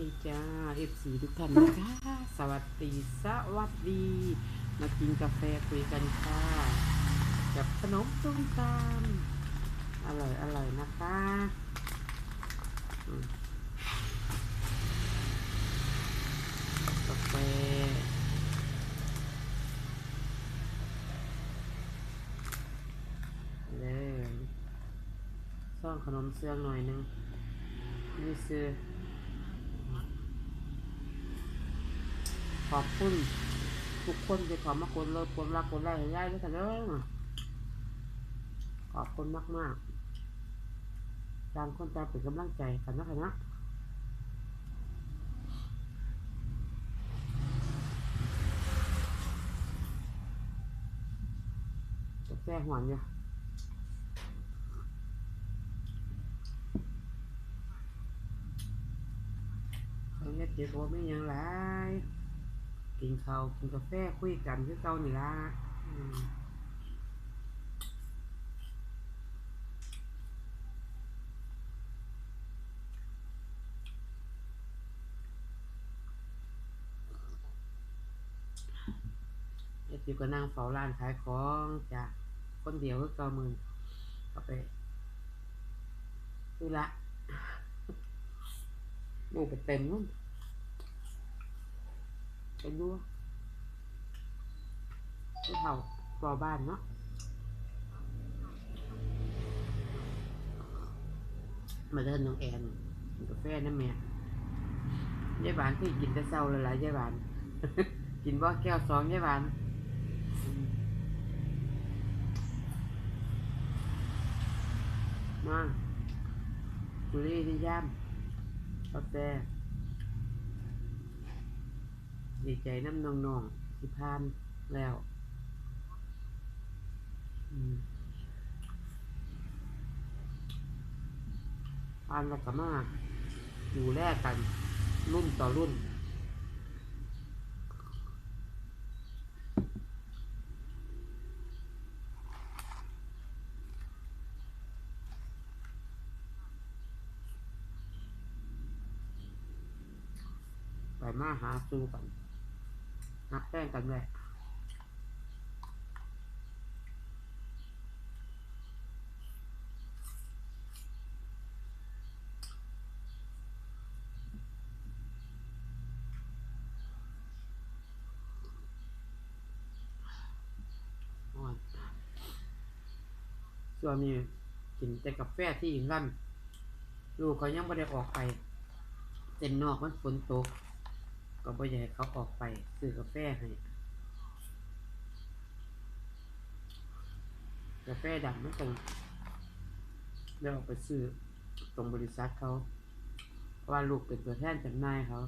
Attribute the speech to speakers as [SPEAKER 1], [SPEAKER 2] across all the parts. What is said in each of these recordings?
[SPEAKER 1] ดีจ้าเอฟซีทุกท่านนะคะสวัสดีสวัสดี มากินกาแฟคุยกันค่ะ กับขนมต้มตาลอร่อยอร่อยนะคะกาแฟเลยซ่อนขนมเสื่องหน่อยหนึงนี่ซื้อ ขอบคุณทุกคนที่ขอมากดเลยกดรักกดไลค์ให้ยายด้วยกันเด้อขอบคุณมากมากๆต่างคนต่างเป็นกำลังใจกันนะคะนะจะแก้หวนอยู่เขาเนี่ยเจ็บโอไม่ยังไร กินข้าวกินกาแฟคุยกันคือเก่านี่ละอืมเดี๋ยวจิวก็นั่งเฝ้าร้านขายของจ้ะคนเดียวคือเก่ามือก็ไปดูละหมูไปเต็มนู่น ไปดูผู้เฒ่ารอบ้านเนาะมาเดินน้องแอนกินกาแฟนะแม่ ดีใจน้ำน้องๆที่พานแล้วอืมพานแล้วก็มาอยู่แลกกัน รุ่นต่อรุ่นไปมาหาสู้กัน นับแป้งกันเลยอ่อนส่วนนี้กินแต่กาแฟที่อิงลั่นลูกเขายังไม่ได้ออกไปเต็นนอกมันฝนตก ก็บ่อยากให้เขาออกไปซื้อกาแฟให้กาแฟดำไม่ตรงเดี๋ยวออกไปซื้อตรงบริษัทเขา เพราะว่าลูกเป็นตัวแทนจำหน่ายเขา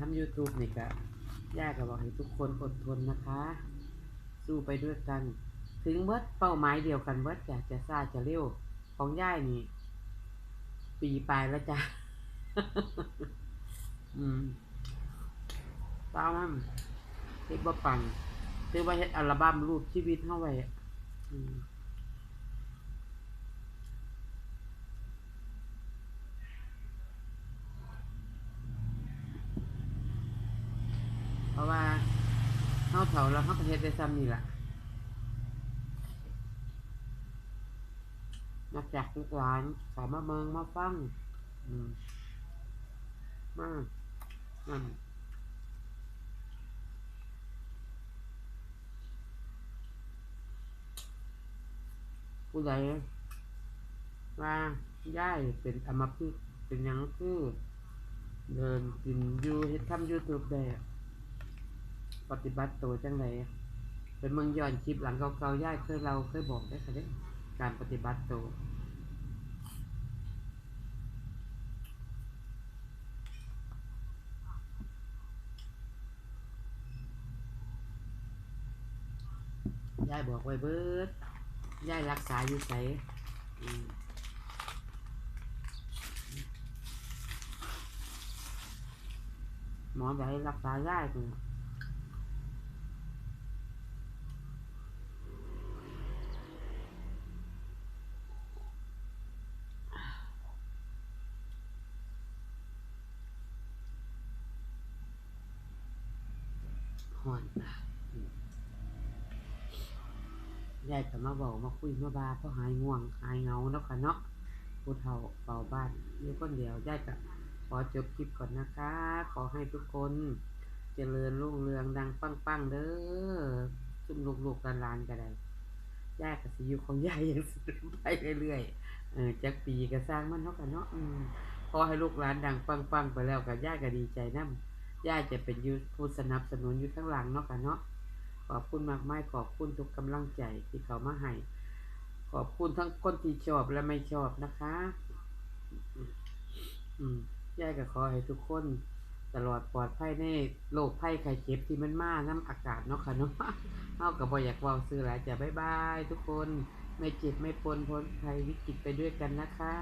[SPEAKER 1] ทำ YouTube นี่ก็ยากก็บอกให้ทุกคนอดทนนะคะ สู้ไปด้วยกัน ถึงเบิดเป้าหมายเดียวกันเบิดอยากจะซาจะเร็ว ของย่ายนี่ ปีปลายแล้วจ้ะ อืมตามมันเฮ็ดบ่ปังคือว่าเฮ็ดอัลบั้มรูปชีวิตเฮาไว้อืม เพราะว่า เฮาแล้วเฮาก็เฮ็ดได้ซ้ำนี่แหละนอกจากลูกหลานเขอมาเมืองมาฟังอืมมานั่นผู้ใดว่าย่ายเป็นอมพึกเป็นยังคือ เดินกินอยู่เฮ็ดทำ YouTube ได้ ปฏิบัติตัวจังไหนเป็นเมืองย่อนคลิปหลังเก่าๆย่ายเคยเราเคยบอกได้ไหมการปฏิบัติตัวย่ายบอกไว้เบิดย่ายรักษาอยู่ใสหมออยากให้รักษาย่ายคือ หอนยายก็มาบอกมาคุยมาบาเพราะหายง่วงหายเหงาเนาะค่ะเนาะผู้เฒ่าเฝ้าบ้านอยู่คนเดียวยายก็ขอจบคลิปก่อนนะคะ ขอให้ทุกคนเจริญรุ่งเรืองดังปังๆเด้อซุ่มลูกๆหลานๆก็ได้ยายก็สิอยู่ของยายย่างสิไปเรื่อยๆเออจักปีก็สร้างมันเนาะกันเนาะขอให้ลูกหลานดังปังๆไปแล้วก็ยายก็ดีใจนํ ย่าจะเป็นยูผู้สนับสนุนอยู่ข้างหลังเนาะกันเนาะขอบคุณมากมายขอบคุณทุกกำลังใจที่เขามาให้ขอบคุณทั้งคนที่ชอบและไม่ชอบนะคะ อืมยาก็ขอให้ทุกคน ตลอดปลอดภัยในโรคภัยไข้เจ็บที่มันมาน้ำอากาศเนาะค่ะเนาะเฮาก็บ่อยากว้าซื้อหลายจ้ะบายบาย ทุกคนไม่เจ็บไม่ปนพ้นภัยวิกฤตไปด้วยกันนะคะ